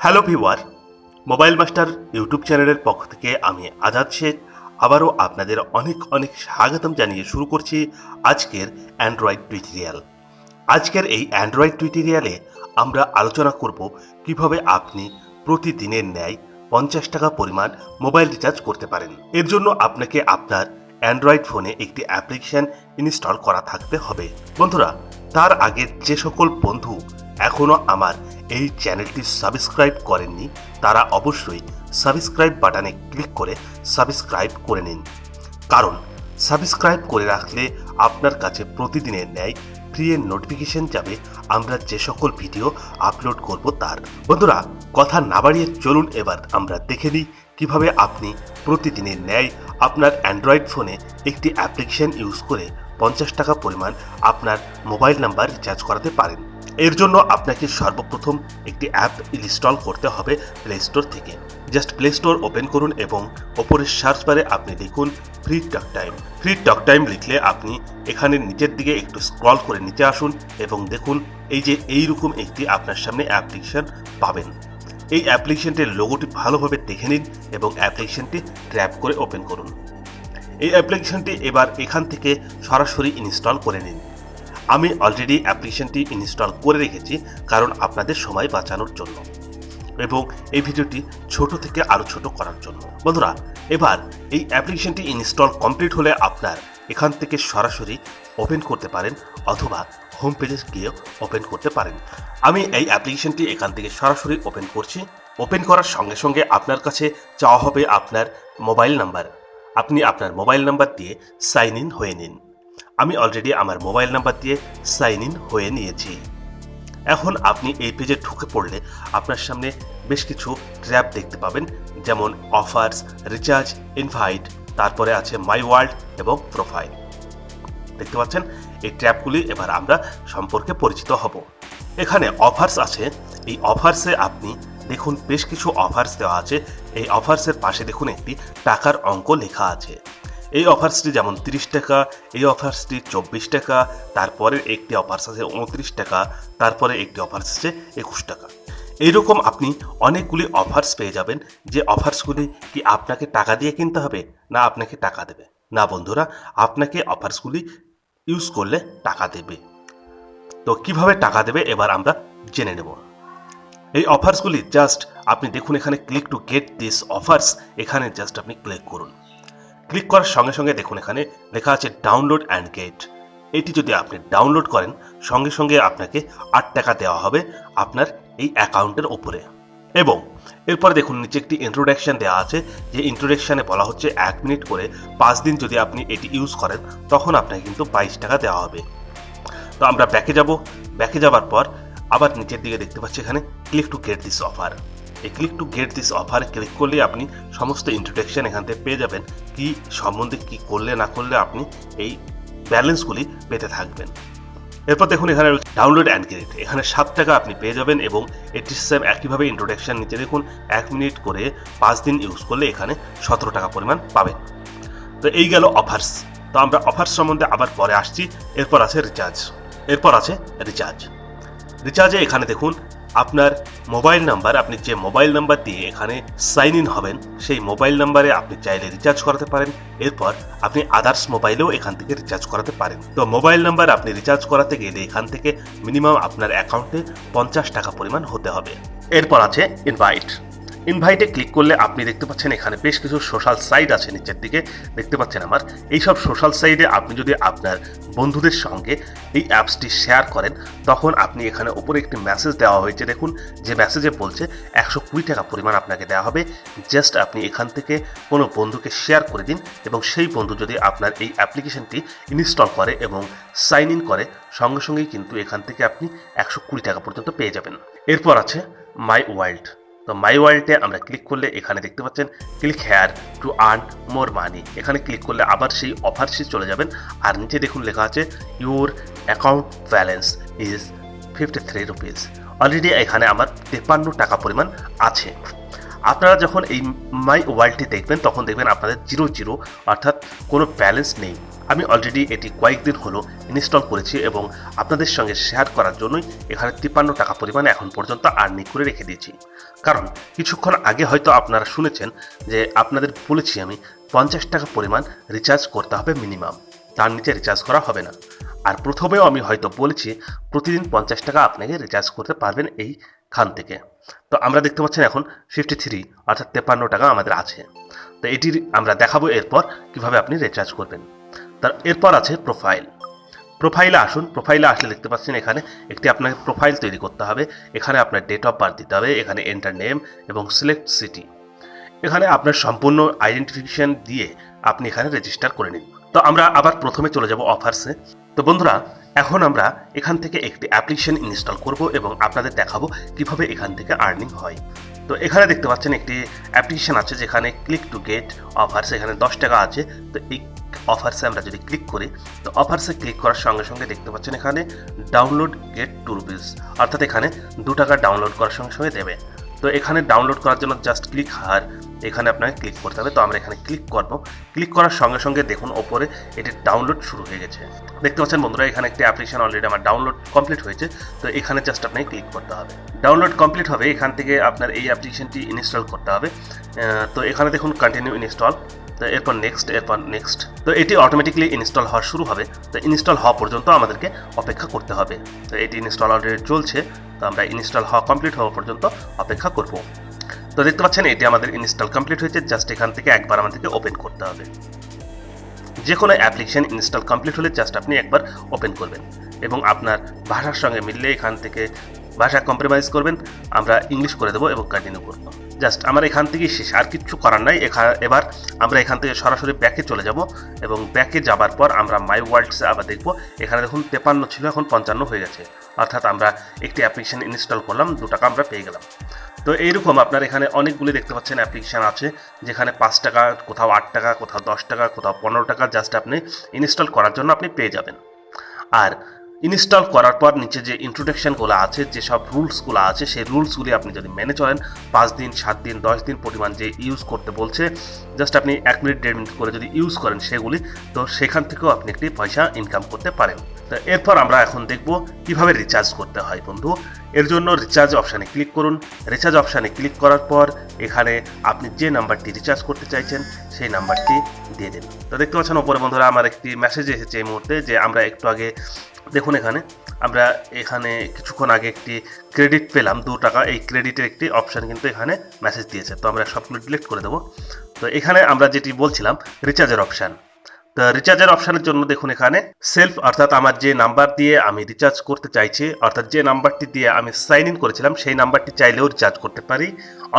Hello viewers mobile master YouTube চ্যানেলের পক্ষ থেকে আমি আজাদ শেখ। আবারও আপনাদের অনেক অনেক স্বাগতম জানিয়ে শুরু করছি আজকের অ্যান্ড্রয়েড টুইটোরিয়াল আজকের এই অ্যান্ড্রয়েড টুইটোরিয়ালে আমরা আলোচনা করব কীভাবে আপনি প্রতিদিনের ন্যায় পঞ্চাশ টাকা পরিমাণ মোবাইল রিচার্জ করতে পারেন। এর জন্য আপনাকে আপনার অ্যান্ড্রয়েড ফোনে একটি অ্যাপ্লিকেশন ইনস্টল করা থাকতে হবে। বন্ধুরা, তার আগে যে সকল বন্ধু এখনও আমার এই চ্যানেলটি সাবস্ক্রাইব করেননি, তারা অবশ্যই সাবস্ক্রাইব বাটনে ক্লিক করে সাবস্ক্রাইব করে নিন। কারণ, সাবস্ক্রাইব করে রাখলে আপনার কাছে প্রতিদিনের ন্যায় ফ্রি এর নোটিফিকেশন যাবে। আমরা যে সকল ভিডিও আপলোড করব তার। বন্ধুরা, কথা না বাড়িয়ে চলুন এবার। আমরা দেখে নিই কীভাবে আপনি প্রতিদিনের ন্যায় আপনার অ্যান্ড্রয়েড ফোনে একটি অ্যাপ্লিকেশন ইউজ করে পঞ্চাশ টাকা পরিমাণ আপনার মোবাইল নাম্বার রিচার্জ করাতে পারেন। এর জন্য আপনাকে সর্বপ্রথম একটি অ্যাপ ইনস্টল করতে হবে প্লে স্টোর থেকে। জাস্ট প্লে স্টোর ওপেন করুন এবং ওপরের সার্চ বারে আপনি লিখুন free talk time free talk time লিখলে আপনি এখানে নিচের দিকে একটু স্ক্রল করে নিচে আসুন এবং দেখুন এই যে এইরকম একটি আপনার সামনে অ্যাপ্লিকেশন পাবেন। এই অ্যাপ্লিকেশনটির লোগোটি ভালোভাবে দেখে নিন এবং অ্যাপ্লিকেশনটি ট্র্যাপ করে ওপেন করুন। এই অ্যাপ্লিকেশনটি এবার এখান থেকে সরাসরি ইনস্টল করে নিন। আমি অলরেডি অ্যাপ্লিকেশনটি ইনস্টল করে রেখেছি, কারণ আপনাদের সময় বাঁচানোর জন্য। এবং এই ভিডিওটি ছোট থেকে আরও ছোট করার জন্য। বন্ধুরা, এবার এই অ্যাপ্লিকেশনটি ইনস্টল কমপ্লিট হলে আপনার এখান থেকে সরাসরি ওপেন করতে পারেন, অথবা হোম পেজে গিয়ে ওপেন করতে পারেন। আমি এই অ্যাপ্লিকেশনটি এখান থেকে সরাসরি ওপেন করছি। ওপেন করার সঙ্গে সঙ্গে আপনার কাছে চাওয়া হবে আপনার মোবাইল নাম্বার আপনি আপনার মোবাইল নাম্বার দিয়ে সাইন ইন হয়ে নিন। আমি অলরেডি আমার মোবাইল নাম্বার দিয়ে সাইন ইন হয়ে নিয়েছি। এখন আপনি এই পেজে ঢুকে পড়লে আপনার সামনে বেশ কিছু ট্র্যাপ দেখতে পাবেন, যেমন অফার্স রিচার্জ ইনভাইট তারপরে আছে মাই ওয়ার্ল্ড এবং প্রোফাইল দেখতে পাচ্ছেন? এই ট্র্যাপগুলি এবার আমরা সম্পর্কে পরিচিত হব। এখানে অফার্স আছে। এই অফার্সে আপনি দেখুন বেশ কিছু অফার্স দেওয়া আছে। এই অফার্সের পাশে দেখুন একটি টাকার অঙ্ক লেখা আছে। এই অফার্সটি যেমন তিরিশ টাকা, এই অফার্সটি চব্বিশ টাকা, তারপরে একটি অফার্স আছে উনত্রিশ টাকা, তারপরে একটি অফার্স আছে একুশ টাকা। এইরকম আপনি অনেকগুলি অফার্স পেয়ে যাবেন, যে অফার্সগুলি কি আপনাকে টাকা দিয়ে কিনতে হবে, না আপনাকে টাকা দেবে। না বন্ধুরা, আপনাকে অফার্সগুলি ইউজ করলে টাকা দেবে। তো কীভাবে টাকা দেবে, এবার আমরা জেনে নেব। এই অফার্সগুলি জাস্ট আপনি দেখুন এখানে click to get this offers এখানে জাস্ট আপনি ক্লিক করুন। ক্লিক করার সঙ্গে সঙ্গে দেখুন এখানে লেখা আছে ডাউনলোড অ্যান্ড গেট এটি যদি আপনি ডাউনলোড করেন, সঙ্গে সঙ্গে আপনাকে আট টাকা দেওয়া হবে আপনার এই অ্যাকাউন্টের ওপরে। এবং এরপরে দেখুন নিচে একটি ইন্ট্রোডাকশন দেওয়া আছে, যে ইন্ট্রোডাকশানে বলা হচ্ছে এক মিনিট করে পাঁচ দিন যদি আপনি এটি ইউজ করেন, তখন আপনাকে কিন্তু বাইশ টাকা দেওয়া হবে। তো আমরা ব্যাকে যাব। ব্যাকে যাওয়ার পর আবার নিচের দিকে দেখতে পাচ্ছি এখানে click to get this offer এই click to get this offer click করলে আপনি সমস্ত ইন্ট্রোডাকশন এখান থেকে পেয়ে যাবেন। কি সম্বন্ধে, কি করলে, না করলে আপনি এই ব্যালেন্সগুলি পেতে থাকবেন। এরপর দেখুন এখানে ডাউনলোড অ্যান্ড ক্রেডিট এখানে সাত টাকা আপনি পেয়ে যাবেন এবং এটি সেম একইভাবে ইন্ট্রোডাকশন নিচে দেখুন, এক মিনিট করে পাঁচ দিন ইউজ করলে এখানে সতেরো টাকা পরিমাণ পাবেন। তো এই গেল অফার্স তো আমরা অফার্স সম্বন্ধে আবার পরে আসছি। এরপর আছে রিচার্জ এরপর আছে রিচার্জ রিচার্জে এখানে দেখুন আপনার মোবাইল নাম্বার, আপনি যে মোবাইল নাম্বার দিয়ে এখানে সাইন ইন হবেন, সেই মোবাইল নাম্বারে আপনি চাইলে রিচার্জ করাতে পারেন। এরপর আপনি আদার্স মোবাইলেও এখান থেকে রিচার্জ করাতে পারেন। তো মোবাইল নাম্বার আপনি রিচার্জ করাতে গেলে এখান থেকে মিনিমাম আপনার অ্যাকাউন্টে পঞ্চাশ টাকা পরিমাণ হতে হবে। এরপর আছে ইনভাইট ইনভাইটে ক্লিক করলে আপনি দেখতে পাচ্ছেন এখানে বেশ কিছু সোশ্যাল সাইট আছে নিচের দিকে। দেখতে পাচ্ছেন আমার, এইসব সোশ্যাল সাইটে আপনি যদি আপনার বন্ধুদের সঙ্গে এই অ্যাপসটি শেয়ার করেন, তখন আপনি এখানে উপরে একটি মেসেজ দেওয়া হয়েছে। দেখুন, যে মেসেজে বলছে, একশো কুড়ি টাকা পরিমাণ আপনাকে দেওয়া হবে। জাস্ট আপনি এখান থেকে কোনো বন্ধুকে শেয়ার করে দিন এবং সেই বন্ধু যদি আপনার এই অ্যাপ্লিকেশনটি ইনস্টল করে এবং সাইন ইন করে, সঙ্গে সঙ্গেই কিন্তু এখান থেকে আপনি একশো কুড়ি টাকা পর্যন্ত পেয়ে যাবেন। এরপর আছে মাই ওয়ার্ল্ড তো মাই ওয়ার্ল্ডে আমরা ক্লিক করলে এখানে দেখতে পাচ্ছেন click here to earn more money এখানে ক্লিক করলে আবার সেই অফার সে চলে যাবেন। আর নিচে দেখুন লেখা আছে your account balance is fifty three rupees already এখানে আমার তেপান্ন টাকা পরিমাণ আছে। আপনারা যখন এই মাই ওয়ার্ল্ডটি দেখবেন, তখন দেখবেন আপনাদের জিরো জিরো অর্থাৎ কোনো ব্যালেন্স নেই। আমি অলরেডি এটি কয়েকদিন হলো ইনস্টল করেছি এবং আপনাদের সঙ্গে শেয়ার করার জন্যই এখানে তিপ্পান্ন টাকা পরিমাণে এখন পর্যন্ত আর্নিং করে রেখে দিয়েছি। কারণ কিছুক্ষণ আগে হয়তো আপনারা শুনেছেন যে আপনাদের বলেছি আমি, পঞ্চাশ টাকা পরিমাণ রিচার্জ করতে হবে মিনিমাম তার নিচে রিচার্জ করা হবে না। আর প্রথমেও আমি হয়তো বলেছি, প্রতিদিন পঞ্চাশ টাকা আপনাকে রিচার্জ করতে পারবেন এই খান থেকে। তো আমরা দেখতে পাচ্ছেন এখন ফিফটি থ্রি অর্থাৎ তেপান্ন টাকা আমাদের আছে। তো এটির আমরা দেখাবো এরপর কীভাবে আপনি রিচার্জ করবেন। তার এরপর আছে প্রোফাইল প্রোফাইলে আসুন। প্রোফাইলে আসলে দেখতে পাচ্ছেন এখানে একটি আপনাকে প্রোফাইল তৈরি করতে হবে। এখানে আপনার ডেট অফ বার্থ দিতে হবে, এখানে এন্টার নেম এবং সিলেক্ট সিটি এখানে আপনার সম্পূর্ণ আইডেন্টিফিকেশন দিয়ে আপনি এখানে রেজিস্টার করে নিন। তো আমরা আবার প্রথমে চলে যাব অফার্সে তো বন্ধুরা এখন আমরা এখান থেকে একটি অ্যাপ্লিকেশন ইনস্টল করব এবং আপনাদের দেখাবো কীভাবে এখান থেকে আর্নিং হয়। তো এখানে দেখতে পাচ্ছেন একটি অ্যাপ্লিকেশন আছে যেখানে ক্লিক টু গেট অফার্স এখানে দশ টাকা আছে। তো এই অফার্সে আমরা যদি ক্লিক করি, তো অফার্সে ক্লিক করার সঙ্গে সঙ্গে দেখতে পাচ্ছেন এখানে ডাউনলোড গেট টু রুপিস অর্থাৎ এখানে দু টাকা ডাউনলোড করার সঙ্গে সঙ্গে দেবে। তো এখানে ডাউনলোড করার জন্য জাস্ট ক্লিক হার এখানে আপনাকে ক্লিক করতে হবে। তো আমরা এখানে ক্লিক করব। ক্লিক করার সঙ্গে সঙ্গে দেখুন ওপরে এটি ডাউনলোড শুরু হয়ে গেছে। দেখতে পাচ্ছেন বন্ধুরা, এখানে একটি অ্যাপ্লিকেশন অলরেডি আমার ডাউনলোড কমপ্লিট হয়েছে। তো এখানে জাস্ট আপনাকে ক্লিক করতে হবে। ডাউনলোড কমপ্লিট হবে, এখান থেকে আপনার এই অ্যাপ্লিকেশনটি ইনস্টল করতে হবে। তো এখানে দেখুন কন্টিনিউ ইনস্টল তো এরপর নেক্সট এরপর নেক্সট তো এটি অটোমেটিকলি ইনস্টল হওয়া শুরু হবে। তো ইনস্টল হওয়া পর্যন্ত আমাদেরকে অপেক্ষা করতে হবে। তো এটি ইনস্টল অলরেডি চলছে। তো আমরা ইনস্টল হওয়া কমপ্লিট হওয়া পর্যন্ত অপেক্ষা করব। তো দেখতে পাচ্ছেন, এটি আমাদের ইনস্টল কমপ্লিট হয়েছে জাস্ট এখান থেকে একবার আমাদেরকে ওপেন করতে হবে। যে কোনো অ্যাপ্লিকেশন ইনস্টল কমপ্লিট হলে জাস্ট আপনি একবার ওপেন করবেন এবং আপনার ভাষার সঙ্গে মিললে এখান থেকে ভাষা কম্প্রোমাইজ করবেন। আমরা ইংলিশ করে দেবো এবং কন্টিনিউ করব। জাস্ট আমার এখান থেকেই শেষ, আর কিচ্ছু করার নাই। এবার আমরা এখান থেকে সরাসরি ব্যাকে চলে যাব এবং ব্যাকে যাবার পর আমরা মাই ওয়ার্ল্ডসে আবার দেখব। এখানে দেখুন তেপান্ন ছিল, এখন পঞ্চান্ন হয়ে গেছে। অর্থাৎ আমরা একটি অ্যাপ্লিকেশন ইনস্টল করলাম, দু টাকা আমরা পেয়ে গেলাম। তো এইরকম আপনার এখানে অনেকগুলি দেখতে পাচ্ছেন অ্যাপ্লিকেশান আছে, যেখানে পাঁচ টাকা, কোথাও আট টাকা, কোথাও দশ টাকা, কোথাও পনেরো টাকা জাস্ট আপনি ইনস্টল করার জন্য আপনি পেয়ে যাবেন। আর ইনস্টল করার পর নিচে যে ইন্ট্রোডাকশানগুলো আছে যেসব রুলসগুলো আছে, সেই রুলসগুলি আপনি যদি মেনে চলেন, পাঁচ দিন, সাত দিন, দশ দিন পরিমাণ যে ইউজ করতে বলছে জাস্ট আপনি এক মিনিট, দেড় মিনিট করে যদি ইউজ করেন সেগুলি, তো সেখান থেকেও আপনি একটি পয়সা ইনকাম করতে পারেন। তো এরপর আমরা এখন দেখব কীভাবে রিচার্জ করতে হয় বন্ধু। এর জন্য রিচার্জ অপশানে ক্লিক করুন। রিচার্জ অপশানে ক্লিক করার পর এখানে আপনি যে নাম্বারটি রিচার্জ করতে চাইছেন, সেই নাম্বারটি দিয়ে দিন। তো দেখতে পাচ্ছেন ওপরে বন্ধুরা, আমার একটি মেসেজ এসেছে এই মুহূর্তে যে আমরা একটু আগে দেখুন এখানে, আমরা এখানে কিছুক্ষণ আগে একটি ক্রেডিট পেলাম, দু টাকা, এই ক্রেডিটের একটি অপশান কিন্তু এখানে মেসেজ দিয়েছে। তো আমরা সবগুলো ডিলিট করে দেবো। তো এখানে আমরা যেটি বলছিলাম রিচার্জের অপশান তো রিচার্জের অপশানের জন্য দেখুন এখানে সেলফ অর্থাৎ আমার যে নাম্বার দিয়ে আমি রিচার্জ করতে চাইছি, অর্থাৎ যে নাম্বারটি দিয়ে আমি সাইন ইন করেছিলাম, সেই নাম্বারটি চাইলেও রিচার্জ করতে পারি,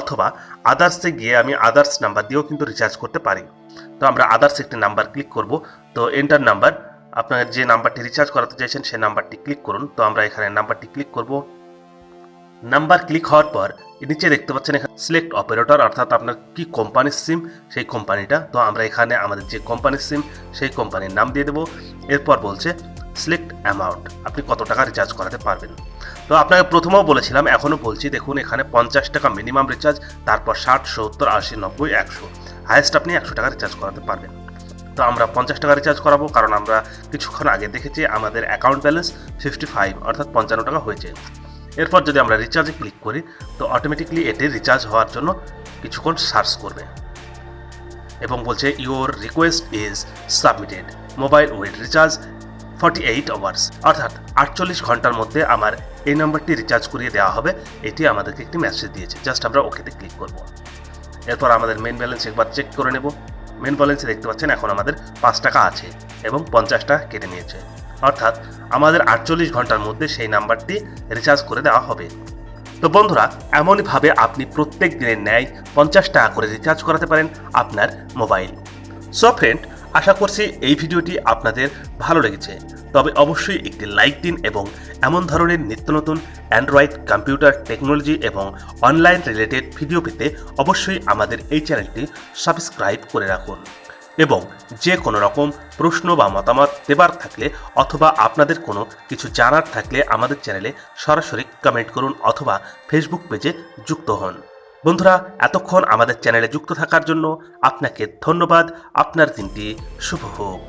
অথবা আদার্সে গিয়ে আমি আদার্স নাম্বার দিয়েও কিন্তু রিচার্জ করতে পারি। তো আমরা আদার্স একটি নাম্বার ক্লিক করব। তো এন্টার নাম্বার আপনার যে নাম্বারটি রিচার্জ করাতে চাইছেন, সেই নাম্বারটি ক্লিক করুন। তো আমরা এখানে নাম্বারটি ক্লিক করব। নাম্বার ক্লিক হওয়ার পর নিচে দেখতে পাচ্ছেন এখানে সিলেক্ট অপারেটর অর্থাৎ আপনার কি কোম্পানির সিম সেই কোম্পানিটা তো আমরা এখানে আমাদের যে কোম্পানির সিম সেই কোম্পানির নাম দিয়ে দেবো। এরপর বলছে সিলেক্ট অ্যামাউন্ট আপনি কত টাকা রিচার্জ করাতে পারবেন। তো আপনাকে প্রথমেও বলেছিলাম এখনও বলছি, দেখুন এখানে পঞ্চাশ টাকা মিনিমাম রিচার্জ তারপর ষাট, সত্তর, আশি, নব্বই, একশো। হায়েস্ট আপনি একশো টাকা রিচার্জ করাতে পারবেন। তো আমরা পঞ্চাশ টাকা রিচার্জ করাবো, কারণ আমরা কিছুক্ষণ আগে দেখেছি আমাদের অ্যাকাউন্ট ব্যালেন্স ফিফটি ফাইভ অর্থাৎ পঞ্চান্ন টাকা হয়েছে। এরপর যদি আমরা রিচার্জে ক্লিক করি, তো অটোমেটিকলি এটি রিচার্জ হওয়ার জন্য কিছুক্ষণ সার্চ করবে। এবং বলছে your request is submitted mobile with recharge forty eight hours অর্থাৎ আটচল্লিশ ঘণ্টার মধ্যে আমার এই নাম্বারটি রিচার্জ করিয়ে দেওয়া হবে। এটি আমাদেরকে একটি মেসেজ দিয়েছে। জাস্ট আমরা ওকেতে ক্লিক করব। এরপর আমাদের মেন ব্যালেন্স একবার চেক করে নেব। মেন ব্যালেন্সে দেখতে পাচ্ছেন এখন আমাদের পাঁচ টাকা আছে এবং পঞ্চাশটা কেটে নিয়েছে। অর্থাৎ আমাদের আটচল্লিশ ঘণ্টার মধ্যে সেই নাম্বারটি রিচার্জ করে দেওয়া হবে। তো বন্ধুরা এমনইভাবে আপনি প্রত্যেক দিনের ন্যায় পঞ্চাশ টাকা করে রিচার্জ করাতে পারেন আপনার মোবাইল সো ফ্রেন্ড আশা করছি এই ভিডিওটি আপনাদের ভালো লেগেছে। তবে অবশ্যই একটি লাইক দিন এবং এমন ধরনের নিত্য নতুন অ্যান্ড্রয়েড কম্পিউটার টেকনোলজি এবং অনলাইন রিলেটেড ভিডিও পেতে অবশ্যই আমাদের এই চ্যানেলটি সাবস্ক্রাইব করে রাখুন এবং যে কোনো রকম প্রশ্ন বা মতামত দেবার থাকলে অথবা আপনাদের কোনো কিছু জানার থাকলে আমাদের চ্যানেলে সরাসরি কমেন্ট করুন অথবা ফেসবুক পেজে যুক্ত হন। বন্ধুরা এতক্ষণ আমাদের চ্যানেলে যুক্ত থাকার জন্য আপনাকে ধন্যবাদ। আপনার দিনটি শুভ হোক।